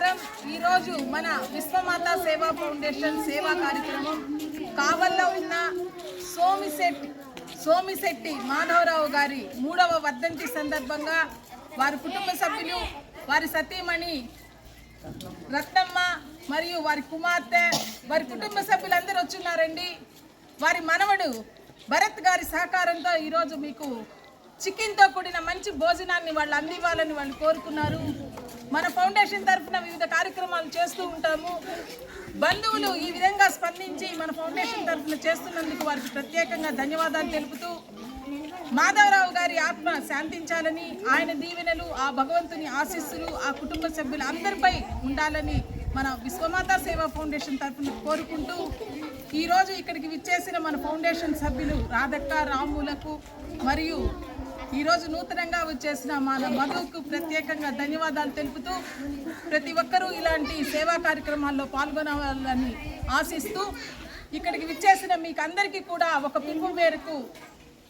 నమస్కారం. ఈరోజు మన విశ్వమాత సేవా ఫౌండేషన్ సేవా కార్యక్రమం కావల్లో ఉన్న సోమిశెట్టి సోమిశెట్టి మాధవరావు గారి మూడవ వర్ధంతి సందర్భంగా వారి కుటుంబ సభ్యులు వారి సతీమణి రత్నమ్మ మరియు వారి కుమార్తె వారి కుటుంబ సభ్యులందరూ వచ్చున్నారండి. వారి మనవడు భరత్ గారి సహకారంతో ఈరోజు మీకు చికెన్తో కూడిన మంచి భోజనాన్ని వాళ్ళు అందివ్వాలని వాళ్ళు కోరుకున్నారు. మన ఫౌండేషన్ తరఫున వివిధ కార్యక్రమాలు చేస్తూ ఉంటాము. బంధువులు ఈ విధంగా స్పందించి మన ఫౌండేషన్ తరఫున చేస్తున్నందుకు వారికి ప్రత్యేకంగా ధన్యవాదాలు తెలుపుతూ మాధవరావు గారి ఆత్మ శాంతించాలని ఆయన దీవెనలు ఆ భగవంతుని ఆశీస్సులు ఆ కుటుంబ సభ్యులు అందరిపై ఉండాలని మన విశ్వమాత సేవా ఫౌండేషన్ తరఫున కోరుకుంటూ ఈరోజు ఇక్కడికి విచ్చేసిన మన ఫౌండేషన్ సభ్యులు రాధక్క రాములకు మరియు ఈరోజు నూతనంగా వచ్చేసిన మన మధుకు ప్రత్యేకంగా ధన్యవాదాలు తెలుపుతూ ప్రతి ఒక్కరూ ఇలాంటి సేవా కార్యక్రమాల్లో పాల్గొనాలని ఆశిస్తూ ఇక్కడికి విచ్చేసిన మీకు అందరికీ కూడా ఒక పిలుపు మేరకు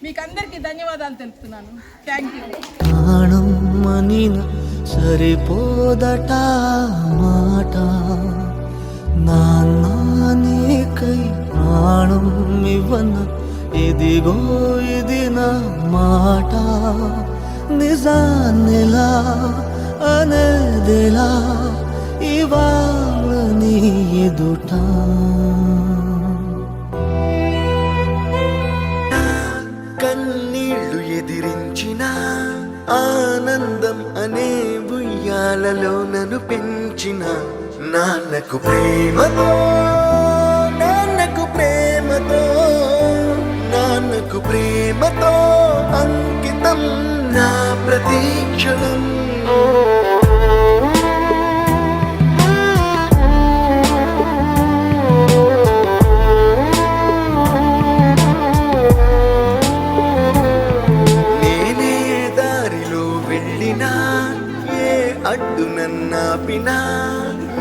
మీకు అందరికీ ధన్యవాదాలు తెలుపుతున్నాను. థ్యాంక్ యూ ప్రాణం మనిన సరిపోదట మాట. నాన్నకై ప్రాణం ఇవ్వన ఇదిగో ఇది నా మాట. నిజాన్నిలా అనేదిలా ఇవాళ నీ ఎదుట. కన్నీళ్ళు ఎదిరించిన ఆనందం అనే బుయ్యాలలో నన్ను పెంచిన నాన్నకు ప్రేమతో ప్రేమతో అంకితం నా ప్రతీక్షణం నేనే దారిలో వెళ్ళినా ఏ అడ్డు నన్నాపినా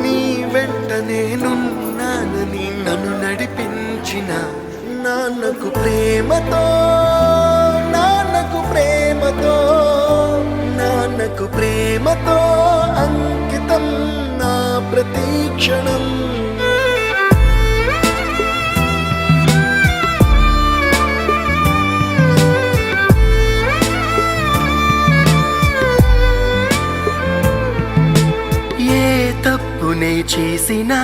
నీ వెంట నేనున్నానని నన్ను నడిపించిన నాన్నకు ప్రేమతో నాన్నకు ప్రేమతో అంకితం నా ప్రతీక్షణం. ఏ తప్పునే చేసినా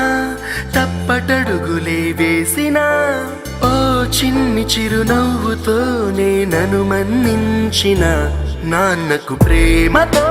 తప్పటడుగులే వేసినా ఓ చిన్ని చిరునవ్వుతో నన్ను మన్నించిన నాన్నకు ప్రేమతో